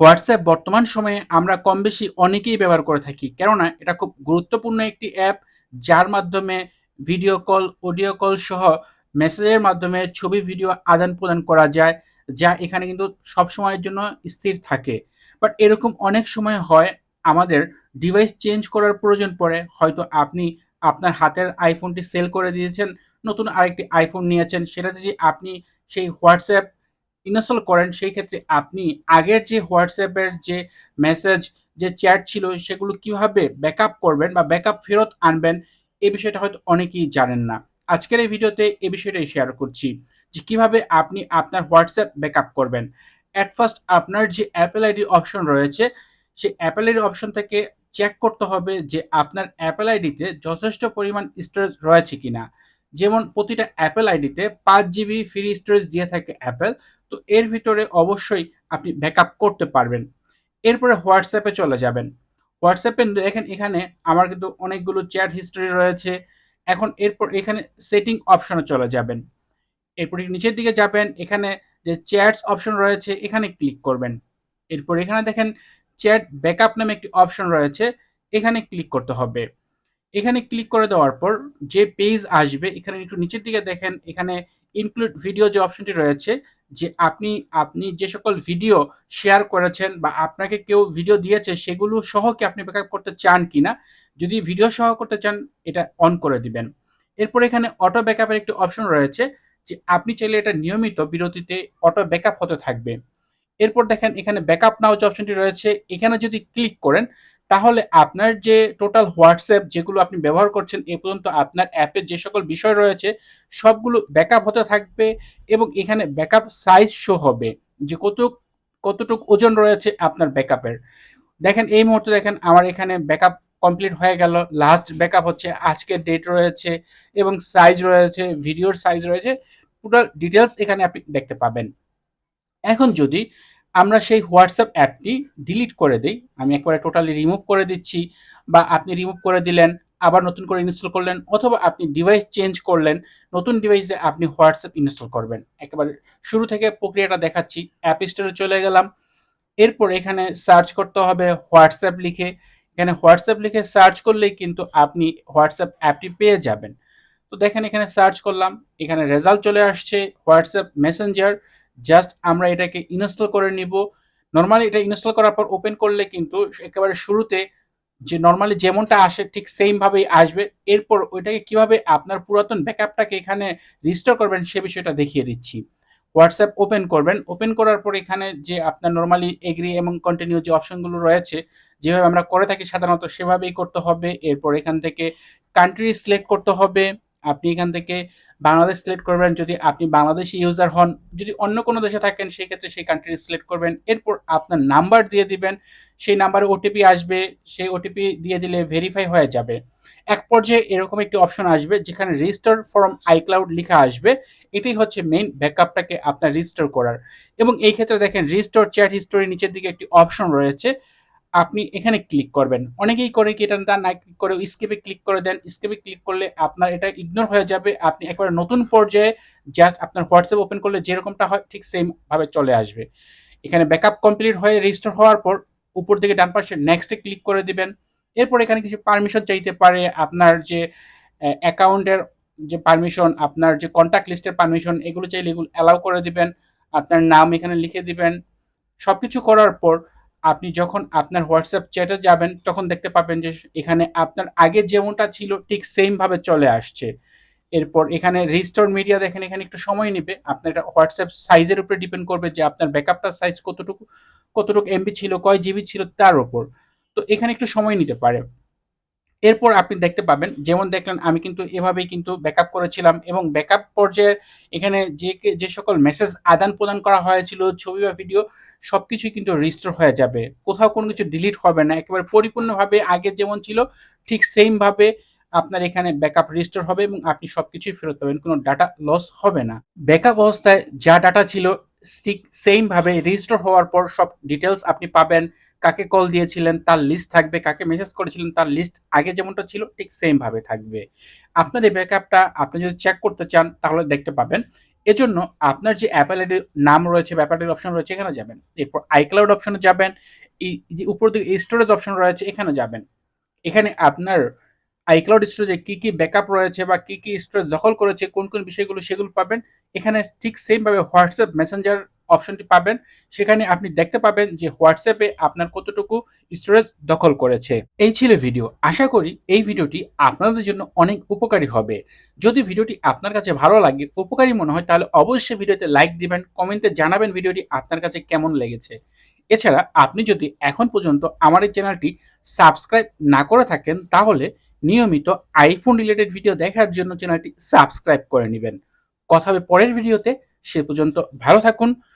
WhatsApp বর্তমান সময়ে আমরা কম বেশি অনেকেই ব্যবহার করে থাকি। কেননা এটা খুব গুরুত্বপূর্ণ একটি অ্যাপ, যার মাধ্যমে ভিডিও কল, অডিও কল সহ মেসেজের মাধ্যমে ছবি, ভিডিও আদান প্রদান করা যায়, যা এখানে কিন্তু সব সময়ের জন্য স্থির থাকে। বাট এরকম অনেক সময় হয়, আমাদের ডিভাইস চেঞ্জ করার প্রয়োজন পড়ে। হয়তো আপনি আপনার হাতের আইফোনটি সেল করে দিয়েছেন, নতুন আরেকটি আইফোন নিয়েছেন, সেটাতে যে আপনি সেই হোয়াটসঅ্যাপ ইনস্টল করেন, সেই ক্ষেত্রে আপনি আগের যে হোয়াটসঅ্যাপের যে মেসেজ যে চ্যাট ছিল, সেগুলো কীভাবে ব্যাকআপ করবেন বা ব্যাকআপ ফেরত আনবেন এই বিষয়টা হয়তো অনেকেই জানেন না। আজকের এই ভিডিওতে এই বিষয়টাই শেয়ার করছি, যে কীভাবে আপনি আপনার হোয়াটসঅ্যাপ ব্যাকআপ করবেন। অ্যাট ফার্স্ট আপনার যে অ্যাপেল আইডি অপশন রয়েছে, সেই অ্যাপেল আইডি অপশন থেকে চেক করতে হবে যে আপনার অ্যাপেল আইডিতে যথেষ্ট পরিমাণ স্টোরেজ রয়েছে কিনা। যেমন প্রতিটা অ্যাপেল আইডিতে পাঁচ জিবি ফ্রি স্টোরেজ দিয়ে থাকে অ্যাপেল তো এর ভিতরে অবশ্যই আপনি ব্যাকআপ করতে পারবেন। এরপরে হোয়াটসঅ্যাপে চলে যাবেন। হোয়াটসঅ্যাপে দেখেন এখানে আমার কিন্তু অনেকগুলো চ্যাট হিস্ট্রি রয়েছে। এখন এরপর এখানে সেটিং অপশনে চলে যাবেন। এরপর নিচের দিকে যাবেন। এখানে যে চ্যাটস অপশন রয়েছে, এখানে ক্লিক করবেন। এরপর এখানে দেখেন চ্যাট ব্যাকআপ নামে একটি অপশন রয়েছে, এখানে ক্লিক করতে হবে। এখানে ক্লিক করে দেওয়ার পর যে পেজ আসবে, এখানে একটু নিচের দিকে দেখেন, এখানে ইনক্লুড ভিডিও যে অপশনটি রয়েছে, যে আপনি আপনি যে সকল ভিডিও শেয়ার করেছেন বা আপনাকে কেউ ভিডিও দিয়েছে, সেগুলো সহ কি আপনি ব্যাকআপ করতে চান কিনা, যদি ভিডিও সহ করতে চান, এটা অন করে দিবেন। এরপর এখানে অটো ব্যাকআপের একটি অপশন রয়েছে, যে আপনি চাইলে এটা নিয়মিত বিরতিতে অটো ব্যাকআপ হতে থাকবে। এরপর দেখেন এখানে ব্যাকআপ নাও যে অপশনটি রয়েছে, এখানে যদি ক্লিক করেন তাহলে আপনার যে টোটাল হোয়াটসঅ্যাপ যেগুলো আপনি ব্যবহার করছেন এ পর্যন্ত আপনার অ্যাপের যে সকল বিষয় রয়েছে, সবগুলো ব্যাকআপ হতে থাকবে এবং এখানে ব্যাকআপ সাইজ শো হবে যে কত, কতটুক ওজন রয়েছে আপনার ব্যাকআপের দেখেন এই মুহূর্তে দেখেন আমার এখানে ব্যাকআপ কমপ্লিট হয়ে গেল লাস্ট ব্যাকআপ হচ্ছে, আজকের ডেট রয়েছে এবং সাইজ রয়েছে ভিডিওর সাইজ রয়েছে টোটাল ডিটেলস এখানে আপনি দেখতে পাবেন। এখন যদি আমরা সেই হোয়াটসঅ্যাপ অ্যাপটি ডিলিট করে দিই। আমি একবারে টোটালি রিমুভ করে দিচ্ছি বা আপনি রিমুভ করে দিলেন, আবার নতুন করে ইনস্টল করলেন অথবা আপনি ডিভাইস চেঞ্জ করলেন, নতুন ডিভাইসে আপনি হোয়াটসঅ্যাপ ইনস্টল করবেন। একেবারে শুরু থেকে প্রক্রিয়াটা দেখাচ্ছি, অ্যাপ স্টোরে চলে গেলাম। এরপর এখানে সার্চ করতে হবে হোয়াটসঅ্যাপ লিখে। এখানে হোয়াটসঅ্যাপ লিখে সার্চ করলেই কিন্তু আপনি হোয়াটসঅ্যাপ অ্যাপটি পেয়ে যাবেন। তো দেখেন এখানে সার্চ করলাম, এখানে রেজাল্ট চলে আসছে, হোয়াটসঅ্যাপ মেসেঞ্জার। জাস্ট আমরা এটাকে ইনস্টল করে নিব। নর্মালি এটা ইনস্টল করার পর ওপেন করলে কিন্তু একেবারে শুরুতে যে নর্মালি যেমনটা আসে ঠিক সেম ভাবেই আসবে। এরপর ওইটাকে কীভাবে আপনার পুরাতন ব্যাকআপটাকে এখানে রিস্টোর করবেন সে বিষয়টা দেখিয়ে দিচ্ছি। হোয়াটসঅ্যাপ ওপেন করবেন। ওপেন করার পর এখানে যে আপনার নর্মালি এগ্রি এবং কন্টিনিউ যে অপশনগুলো রয়েছে, যেভাবে আমরা করে থাকি সাধারণত সেভাবেই করতে হবে। এরপর এখান থেকে কান্ট্রি সিলেক্ট করতে হবে। আপনি এখান থেকে বাংলাদেশ সিলেক্ট করবেন। যদি আপনি বাংলাদেশি ইউজার হন, যদি অন্য কোনো দেশে থাকেন সেই ক্ষেত্রে সেই কান্ট্রি সিলেক্ট করবেন। এরপর আপনার নাম্বার দিয়ে দিবেন। সেই নাম্বারে ওটিপি আসবে। সেই ওটিপি দিয়ে দিলে ভেরিফাই হয়ে যাবে। এক পর্যায়ে এরকম একটি অপশন আসবে, যেখানে রেজিস্টার ফ্রম আইক্লাউড লেখা আসবে। এটাই হচ্ছে মেইন ব্যাকআপটাকে আপনার রেজিস্টার করার। এবং এই ক্ষেত্রে দেখেন রেজিস্টার চ্যাট হিস্টোরি নিচের দিকে একটি অপশন রয়েছে। আপনি এখানে ক্লিক করবেন। অনেকেই করে কি এটা না ক্লিক করে স্কেপে ক্লিক করে দেন। স্কেপে ক্লিক করলে আপনার এটা ইগনোর হয়ে যাবে। আপনি একবার নতুন পর্যায়ে জাস্ট আপনার হোয়াটসঅ্যাপ ওপেন করলে যেরকমটা হয় ঠিক সেম ভাবে চলে আসবে। এখানে ব্যাকআপ কমপ্লিট হয়ে রেজিস্টার হওয়ার পর উপর দিকে ডান পাশে নেক্সটে ক্লিক করে দিবেন। এরপর এখানে কিছু পারমিশন চাইতে পারে আপনার যে অ্যাকাউন্টের যে পারমিশন আপনার যে কন্ট্যাক্ট লিস্টের পারমিশন এগুলো চাইলে এগুলো অ্যালাউ করে দিবেন। আপনার নাম এখানে লিখে দিবেন। সব কিছু করার পর আপনি যখন আপনার হোয়াটসঅ্যাপ চ্যাটে যাবেন, তখন দেখতে পাবেন যে এখানে আপনার আগে যেমনটা ছিল, ঠিক সেমভাবে চলে আসছে। এরপর এখানে রিস্টোর মিডিয়া দেখেন, এখানে একটু সময় নেবে। আপনার এটা হোয়াটসঅ্যাপ সাইজের উপরে ডিপেন্ড করবে যে আপনার ব্যাকআপটার সাইজ কতটুকু কতটুকু এমবি ছিল, কয় জিবি ছিল, তার উপর। তো এখানে একটু সময় নিতে পারে। এরপর আপনি দেখতে পাবেন, যেমন দেখলেন আমি কিন্তু এভাবেই কিন্তু ব্যাকআপ করেছিলাম এবং ব্যাকআপ পর্যায়ে এখানে যে যে সকল মেসেজ আদান প্রদান করা হয়েছিল, ছবি বা ভিডিও সব কিছুই কিন্তু রিস্টোর হয়ে যাবে। কোথাও কোনো কিছু ডিলিট হবে না, একেবারে পরিপূর্ণভাবে আগে যেমন ছিল, ঠিক সেমভাবে আপনার এখানে ব্যাকআপ রিস্টোর হবে এবং আপনি সব কিছুই ফেরত পাবেন, কোনো ডাটা লস হবে না। ব্যাকআপ অবস্থায় যা ডাটা ছিল, ঠিক সেমভাবে রিস্টোর হওয়ার পর সব ডিটেলস আপনি পাবেন। কাকে কল দিয়েছিলেন, তার লিস্ট থাকবে, কাকে মেসেজ করেছিলেন, তার লিস্ট আগে যেমনটা ছিল, ঠিক সেম ভাবে থাকবে। আপনার এই ব্যাকআপটা আপনি যদি চেক করতে চান, তাহলে দেখতে পাবেন। এজন্য আপনার যে অ্যাপেল আইডির নাম রয়েছে বা অ্যাপেল অপশন রয়েছে, এখানে যাবেন। এরপর আইক্লাউড অপশনে যাবেন। এই যে উপর দিকে স্টোরেজ অপশন রয়েছে, এখানে যাবেন। এখানে আপনার আইক্লাউড স্টোরেজে কি কি ব্যাকআপ রয়েছে বা কি কি স্টোরেজ দখল করেছে, কোন কোন বিষয়গুলো সেগুলো পাবেন। এখানে ঠিক সেম ভাবে হোয়াটসঅ্যাপ মেসেঞ্জার অপশনটি পাবেন। সেখানে আপনি দেখতে পাবেন যে হোয়াটসঅ্যাপে আপনার কতটুকু স্টোরেজ দখল করেছে। এই ছিল ভিডিও আশা করি এই ভিডিওটি আপনাদের জন্য অনেক উপকারী হবে। যদি ভিডিওটি আপনার কাছে ভালো লাগে, উপকারী মনে হয়, তাহলে অবশ্যই ভিডিওতে লাইক দিবেন কমেন্টে জানাবেন ভিডিওটি আপনার কাছে কেমন লেগেছে। এছাড়া আপনি যদি এখন পর্যন্ত আমার এই চ্যানেলটি সাবস্ক্রাইব না করে থাকেন, তাহলে নিয়মিত আইফোন রিলেটেড ভিডিও দেখার জন্য চ্যানেলটি সাবস্ক্রাইব করে নেবেন। কথা হবে পরের ভিডিওতে সে পর্যন্ত ভালো থাকুন।